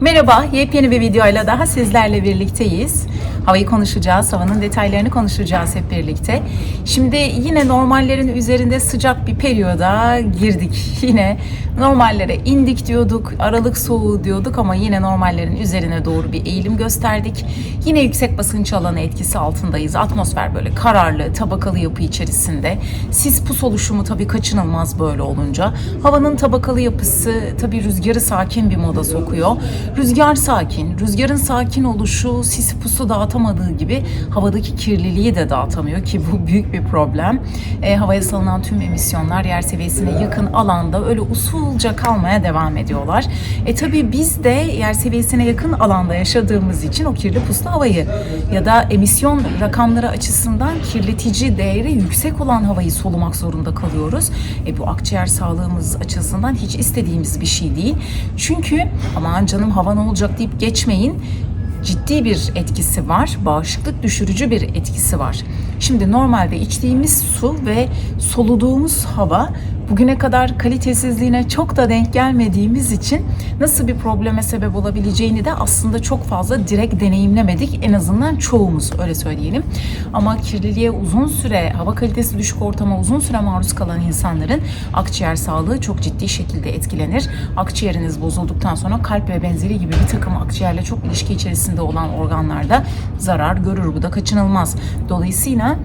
Merhaba, yepyeni bir videoyla daha sizlerle birlikteyiz. Havayı konuşacağız, havanın detaylarını konuşacağız hep birlikte. Şimdi yine normallerin üzerinde sıcak bir periyoda girdik. Yine normallere indik diyorduk, aralık soğuğu diyorduk ama yine normallerin üzerine doğru bir eğilim gösterdik. Yine yüksek basınç alanı etkisi altındayız. Atmosfer böyle kararlı, tabakalı yapı içerisinde. Sis pus oluşumu tabii kaçınılmaz böyle olunca. Havanın tabakalı yapısı tabii rüzgarı sakin bir moda sokuyor. Rüzgar sakin. Rüzgarın sakin oluşu sis pusu dağıtamadığı gibi havadaki kirliliği de dağıtamıyor ki bu büyük bir problem. E, havaya salınan tüm emisyonlar yer seviyesine yakın alanda öyle usulca kalmaya devam ediyorlar. E tabii biz de yer seviyesine yakın alanda yaşadığımız için o kirli puslu havayı ya da emisyon rakamları açısından kirletici değeri yüksek olan havayı solumak zorunda kalıyoruz. E bu akciğer sağlığımız açısından hiç istediğimiz bir şey değil. Çünkü aman canım hava ne olacak deyip geçmeyin ciddi bir etkisi var. Bağışıklık düşürücü bir etkisi var. Şimdi normalde içtiğimiz su ve soluduğumuz hava bugüne kadar kalitesizliğine çok da denk gelmediğimiz için nasıl bir probleme sebep olabileceğini de aslında çok fazla direkt deneyimlemedik. En azından çoğumuz öyle söyleyelim. Ama kirliliğe uzun süre, hava kalitesi düşük ortama uzun süre maruz kalan insanların akciğer sağlığı çok ciddi şekilde etkilenir. Akciğeriniz bozulduktan sonra kalp ve benzeri gibi bir takım akciğerle çok ilişki içerisinde olan organlarda zarar görür. Bu da kaçınılmaz. Dolayısıyla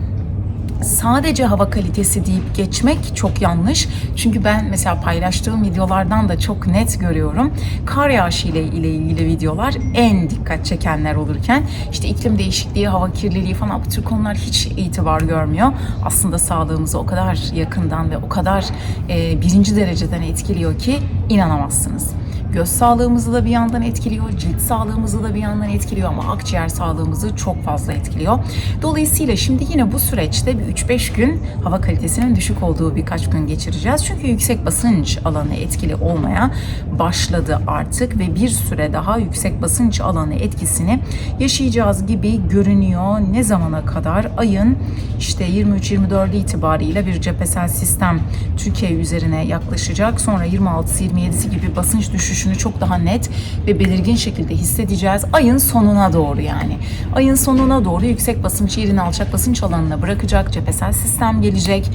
sadece hava kalitesi deyip geçmek çok yanlış. Çünkü ben mesela paylaştığım videolardan da çok net görüyorum. Kar yağışı ile, ile ilgili videolar en dikkat çekenler olurken işte iklim değişikliği, hava kirliliği falan bu tür konular hiç itibar görmüyor. Aslında sağlığımızı o kadar yakından ve o kadar e, birinci dereceden etkiliyor ki inanamazsınız göz sağlığımızı da bir yandan etkiliyor, cilt sağlığımızı da bir yandan etkiliyor ama akciğer sağlığımızı çok fazla etkiliyor. Dolayısıyla şimdi yine bu süreçte bir 3-5 gün hava kalitesinin düşük olduğu birkaç gün geçireceğiz. Çünkü yüksek basınç alanı etkili olmaya başladı artık ve bir süre daha yüksek basınç alanı etkisini yaşayacağız gibi görünüyor. Ne zamana kadar? Ayın işte 23-24 itibariyle bir cephesel sistem Türkiye üzerine yaklaşacak. Sonra 26'sı 27'si gibi basınç düşüşünü çok daha net ve belirgin şekilde hissedeceğiz. Ayın sonuna doğru yani. Ayın sonuna doğru yüksek basınç yerini alçak basınç alanına bırakacak. Cephesel sistem gelecek.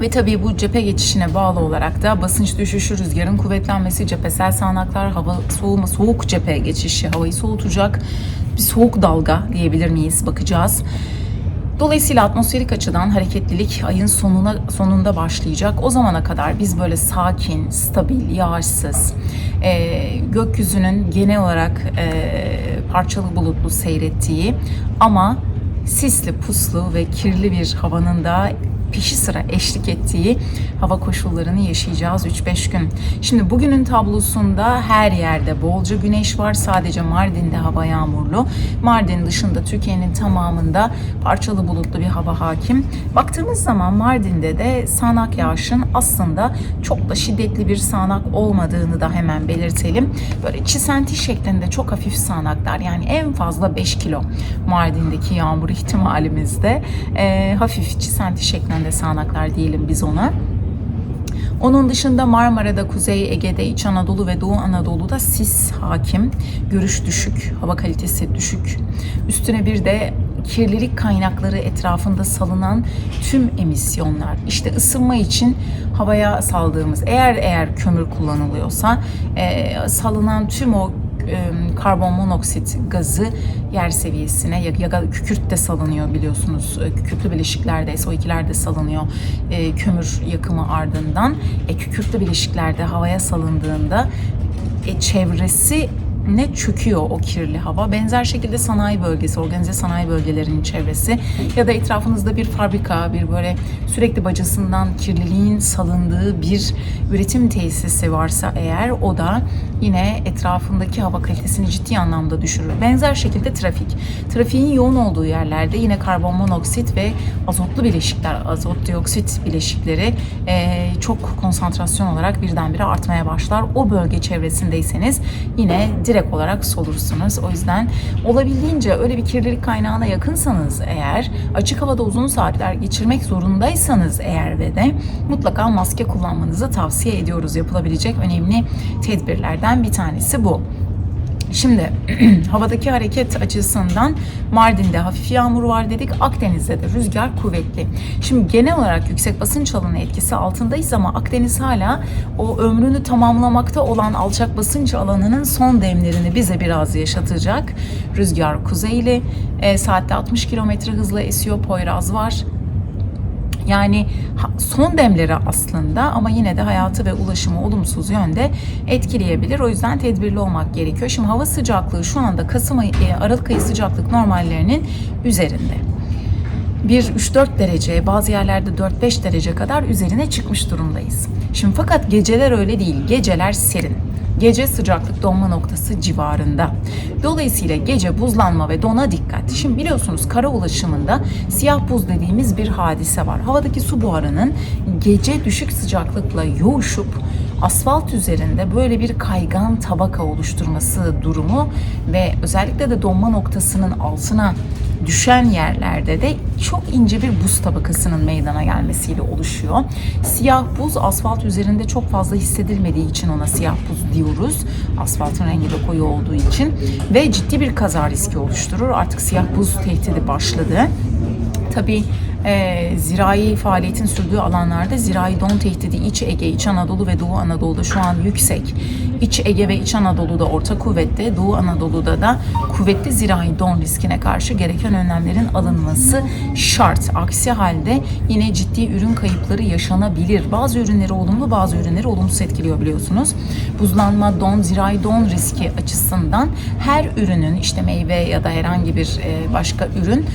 Ve tabii bu cephe geçişine bağlı olarak da basınç düşüşü, rüzgarın kuvvetlenmesi, cephesel sağanaklar, hava soğuma, soğuk cephe geçişi havayı soğutacak. Bir soğuk dalga diyebilir miyiz? Bakacağız. Dolayısıyla atmosferik açıdan hareketlilik ayın sonuna sonunda başlayacak. O zamana kadar biz böyle sakin, stabil, yağışsız, e, gökyüzünün genel olarak e, parçalı bulutlu seyrettiği ama sisli, puslu ve kirli bir havanın da peşi sıra eşlik ettiği hava koşullarını yaşayacağız 3-5 gün. Şimdi bugünün tablosunda her yerde bolca güneş var. Sadece Mardin'de hava yağmurlu. Mardin dışında Türkiye'nin tamamında parçalı bulutlu bir hava hakim. Baktığımız zaman Mardin'de de sağanak yağışın aslında çok da şiddetli bir sağanak olmadığını da hemen belirtelim. Böyle çisenti şeklinde çok hafif sağanaklar yani en fazla 5 kilo Mardin'deki yağmur ihtimalimizde e, hafif çisenti şeklinde sağanaklar diyelim biz ona. Onun dışında Marmara'da, Kuzey Ege'de, İç Anadolu ve Doğu Anadolu'da sis hakim. Görüş düşük, hava kalitesi düşük. Üstüne bir de kirlilik kaynakları etrafında salınan tüm emisyonlar. İşte ısınma için havaya saldığımız, eğer eğer kömür kullanılıyorsa e, salınan tüm o karbon monoksit gazı yer seviyesine ya, ya kükürt de salınıyor biliyorsunuz. Kükürtlü bileşiklerde SO2'ler de salınıyor kömür yakımı ardından. E, kükürtlü bileşiklerde havaya salındığında e, çevresi ne çöküyor o kirli hava. Benzer şekilde sanayi bölgesi, organize sanayi bölgelerinin çevresi ya da etrafınızda bir fabrika, bir böyle sürekli bacasından kirliliğin salındığı bir üretim tesisi varsa eğer o da yine etrafındaki hava kalitesini ciddi anlamda düşürür. Benzer şekilde trafik. Trafiğin yoğun olduğu yerlerde yine karbon monoksit ve azotlu bileşikler, azot dioksit bileşikleri çok konsantrasyon olarak birdenbire artmaya başlar. O bölge çevresindeyseniz yine direkt olarak solursunuz. O yüzden olabildiğince öyle bir kirlilik kaynağına yakınsanız eğer açık havada uzun saatler geçirmek zorundaysanız eğer ve de mutlaka maske kullanmanızı tavsiye ediyoruz. Yapılabilecek önemli tedbirlerden bir tanesi bu. Şimdi havadaki hareket açısından Mardin'de hafif yağmur var dedik. Akdeniz'de de rüzgar kuvvetli. Şimdi genel olarak yüksek basınç alanı etkisi altındayız ama Akdeniz hala o ömrünü tamamlamakta olan alçak basınç alanının son demlerini bize biraz yaşatacak. Rüzgar kuzeyli, e, saatte 60 kilometre hızla esiyor, Poyraz var. Yani son demleri aslında ama yine de hayatı ve ulaşımı olumsuz yönde etkileyebilir. O yüzden tedbirli olmak gerekiyor. Şimdi hava sıcaklığı şu anda Kasım ayı, e, Aralık ayı sıcaklık normallerinin üzerinde. Bir 3-4 derece, bazı yerlerde 4-5 derece kadar üzerine çıkmış durumdayız. Şimdi fakat geceler öyle değil. Geceler serin. Gece sıcaklık donma noktası civarında. Dolayısıyla gece buzlanma ve dona dikkat. Şimdi biliyorsunuz kara ulaşımında siyah buz dediğimiz bir hadise var. Havadaki su buharının gece düşük sıcaklıkla yoğuşup asfalt üzerinde böyle bir kaygan tabaka oluşturması durumu ve özellikle de donma noktasının altına düşen yerlerde de çok ince bir buz tabakasının meydana gelmesiyle oluşuyor. Siyah buz asfalt üzerinde çok fazla hissedilmediği için ona siyah buz diyoruz. Asfaltın rengi de koyu olduğu için ve ciddi bir kaza riski oluşturur. Artık siyah buz tehdidi başladı. Tabii e, zirai faaliyetin sürdüğü alanlarda zirai don tehdidi İç Ege, İç Anadolu ve Doğu Anadolu'da şu an yüksek. İç Ege ve İç Anadolu'da orta kuvvette, Doğu Anadolu'da da kuvvetli zirai don riskine karşı gereken önlemlerin alınması şart. Aksi halde yine ciddi ürün kayıpları yaşanabilir. Bazı ürünleri olumlu, bazı ürünleri olumsuz etkiliyor biliyorsunuz. Buzlanma, don, zirai don riski açısından her ürünün işte meyve ya da herhangi bir e, başka ürün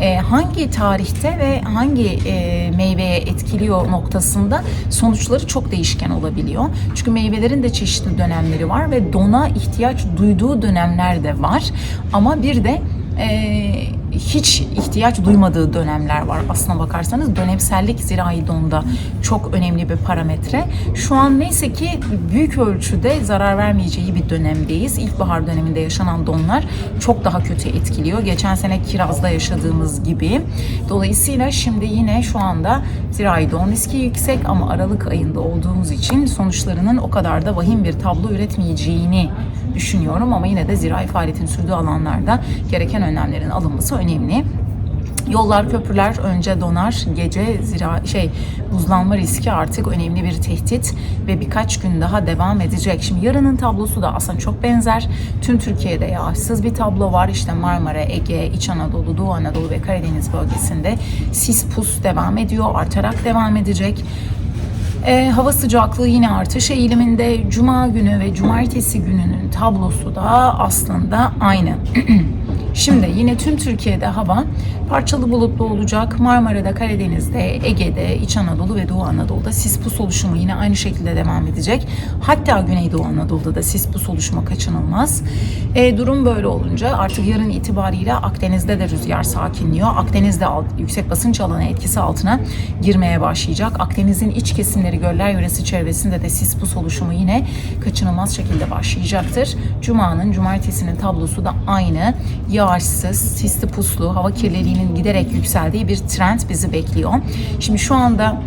e, hangi tarihte ve hangi e, meyveye etkiliyor noktasında sonuçları çok değişken olabiliyor. Çünkü meyvelerin de çeşitli dönemleri var ve dona ihtiyaç duyduğu dönemler de var. Ama bir de e, hiç ihtiyaç duymadığı dönemler var aslına bakarsanız. Dönemsellik zirai donda çok önemli bir parametre. Şu an neyse ki büyük ölçüde zarar vermeyeceği bir dönemdeyiz. İlkbahar döneminde yaşanan donlar çok daha kötü etkiliyor. Geçen sene kirazda yaşadığımız gibi. Dolayısıyla şimdi yine şu anda zirai don riski yüksek ama Aralık ayında olduğumuz için sonuçlarının o kadar da vahim bir tablo üretmeyeceğini düşünüyorum ama yine de zirai faaliyetin sürdüğü alanlarda gereken önlemlerin alınması önemli. Yollar, köprüler önce donar, gece zira şey buzlanma riski artık önemli bir tehdit ve birkaç gün daha devam edecek. Şimdi yarının tablosu da aslında çok benzer. Tüm Türkiye'de yağışsız bir tablo var. İşte Marmara, Ege, İç Anadolu, Doğu Anadolu ve Karadeniz bölgesinde sis pus devam ediyor, artarak devam edecek. E, hava sıcaklığı yine artış eğiliminde. Cuma günü ve cumartesi gününün tablosu da aslında aynı. Şimdi yine tüm Türkiye'de hava parçalı bulutlu olacak. Marmara'da, Karadeniz'de, Ege'de, İç Anadolu ve Doğu Anadolu'da sis pus oluşumu yine aynı şekilde devam edecek. Hatta Güneydoğu Anadolu'da da sis pus oluşumu kaçınılmaz. E, durum böyle olunca artık yarın itibariyle Akdeniz'de de rüzgar sakinliyor. Akdeniz'de alt, yüksek basınç alanı etkisi altına girmeye başlayacak. Akdeniz'in iç kesimleri göller yöresi çevresinde de sis pus oluşumu yine kaçınılmaz şekilde başlayacaktır. Cuma'nın, cumartesinin tablosu da aynı. Yağışsız, sisli puslu, hava kirliliğinin giderek yükseldiği bir trend bizi bekliyor. Şimdi şu anda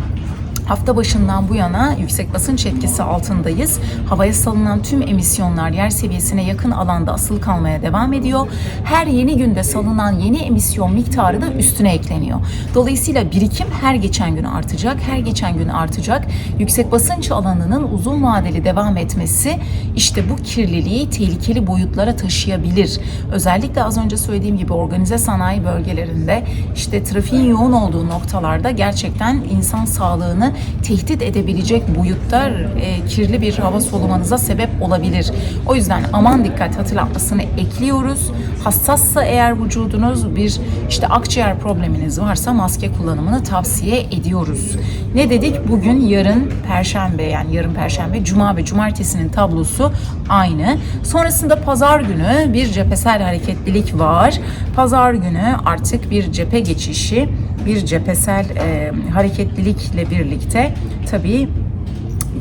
Hafta başından bu yana yüksek basınç etkisi altındayız. Havaya salınan tüm emisyonlar yer seviyesine yakın alanda asılı kalmaya devam ediyor. Her yeni günde salınan yeni emisyon miktarı da üstüne ekleniyor. Dolayısıyla birikim her geçen gün artacak, her geçen gün artacak. Yüksek basınç alanının uzun vadeli devam etmesi işte bu kirliliği tehlikeli boyutlara taşıyabilir. Özellikle az önce söylediğim gibi organize sanayi bölgelerinde işte trafiğin yoğun olduğu noktalarda gerçekten insan sağlığını tehdit edebilecek boyutta e, kirli bir hava solumanıza sebep olabilir. O yüzden aman dikkat hatırlatmasını ekliyoruz. Hassassa eğer vücudunuz bir işte akciğer probleminiz varsa maske kullanımını tavsiye ediyoruz. Ne dedik? Bugün yarın perşembe yani yarın perşembe cuma ve cumartesinin tablosu aynı. Sonrasında pazar günü bir cephesel hareketlilik var. Pazar günü artık bir cephe geçişi, bir cephesel e, hareketlilikle birlikte tabii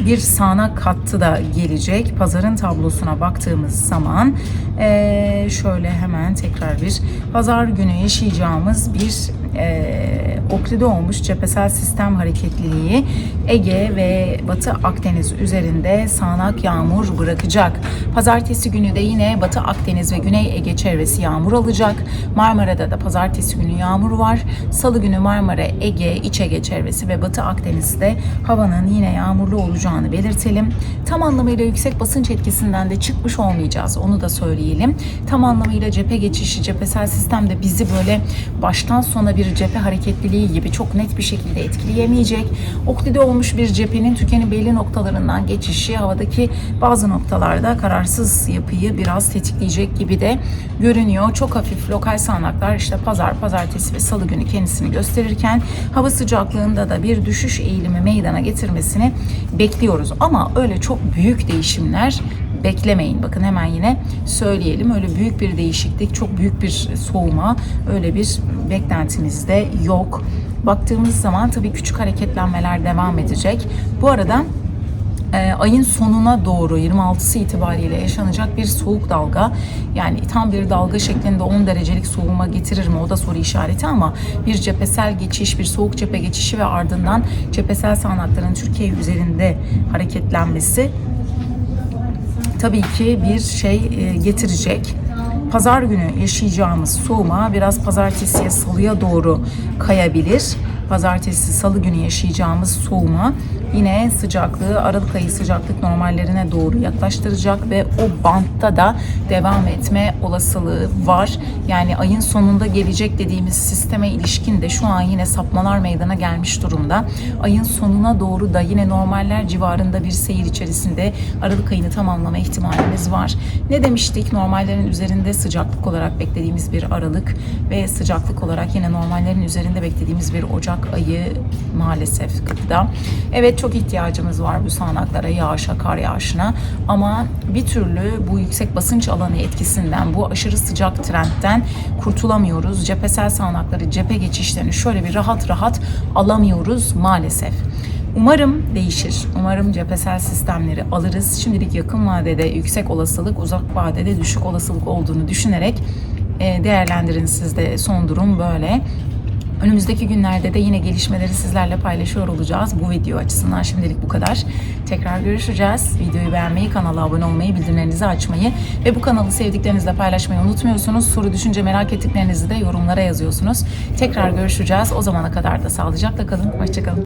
bir sağanak hattı da gelecek. Pazarın tablosuna baktığımız zaman eee, şöyle hemen tekrar bir pazar günü yaşayacağımız bir e, oklide olmuş cephesel sistem hareketliliği Ege ve Batı Akdeniz üzerinde sağanak yağmur bırakacak. Pazartesi günü de yine Batı Akdeniz ve Güney Ege çevresi yağmur alacak. Marmara'da da pazartesi günü yağmur var. Salı günü Marmara, Ege, İç Ege çevresi ve Batı Akdeniz'de havanın yine yağmurlu olacağını belirtelim. Tam anlamıyla yüksek basınç etkisinden de çıkmış olmayacağız. Onu da söyleyelim. Tam anlamıyla cephe geçişi, cephesel sistem de bizi böyle baştan sona bir cephe hareketliliği gibi çok net bir şekilde etkileyemeyecek. Oklide olmuş bir cephenin Türkiye'nin belli noktalarından geçişi havadaki bazı noktalarda kararsız yapıyı biraz tetikleyecek gibi de görünüyor. Çok hafif lokal sağanaklar işte pazar, pazartesi ve salı günü kendisini gösterirken hava sıcaklığında da bir düşüş eğilimi meydana getirmesini bekliyoruz. Ama öyle çok büyük değişimler beklemeyin. Bakın hemen yine söyleyelim. Öyle büyük bir değişiklik, çok büyük bir soğuma öyle bir beklentimiz de yok. Baktığımız zaman tabii küçük hareketlenmeler devam edecek. Bu arada e, ayın sonuna doğru 26'sı itibariyle yaşanacak bir soğuk dalga yani tam bir dalga şeklinde 10 derecelik soğuma getirir mi o da soru işareti ama bir cephesel geçiş bir soğuk cephe geçişi ve ardından cephesel sağanakların Türkiye üzerinde hareketlenmesi tabii ki bir şey e, getirecek. Pazar günü yaşayacağımız soğuma biraz pazartesiye salıya doğru kayabilir. Pazartesi salı günü yaşayacağımız soğuma yine sıcaklığı Aralık ayı sıcaklık normallerine doğru yaklaştıracak ve o bantta da devam etme olasılığı var. Yani ayın sonunda gelecek dediğimiz sisteme ilişkin de şu an yine sapmalar meydana gelmiş durumda. Ayın sonuna doğru da yine normaller civarında bir seyir içerisinde Aralık ayını tamamlama ihtimalimiz var. Ne demiştik? Normallerin üzerinde sıcaklık olarak beklediğimiz bir Aralık ve sıcaklık olarak yine normallerin üzerinde beklediğimiz bir Ocak ayı maalesef kıtıda. Evet çok ihtiyacımız var bu sağanaklara, yağışa, kar yağışına ama bir türlü bu yüksek basınç alanı etkisinden, bu aşırı sıcak trendten kurtulamıyoruz. Cephesel sağanakları, cephe geçişlerini şöyle bir rahat rahat alamıyoruz maalesef. Umarım değişir. Umarım cephesel sistemleri alırız. Şimdilik yakın vadede yüksek olasılık, uzak vadede düşük olasılık olduğunu düşünerek e, değerlendirin siz de son durum böyle. Önümüzdeki günlerde de yine gelişmeleri sizlerle paylaşıyor olacağız. Bu video açısından şimdilik bu kadar. Tekrar görüşeceğiz. Videoyu beğenmeyi, kanala abone olmayı, bildirimlerinizi açmayı ve bu kanalı sevdiklerinizle paylaşmayı unutmuyorsunuz. Soru, düşünce, merak ettiklerinizi de yorumlara yazıyorsunuz. Tekrar görüşeceğiz. O zamana kadar da sağlıcakla kalın. Hoşçakalın.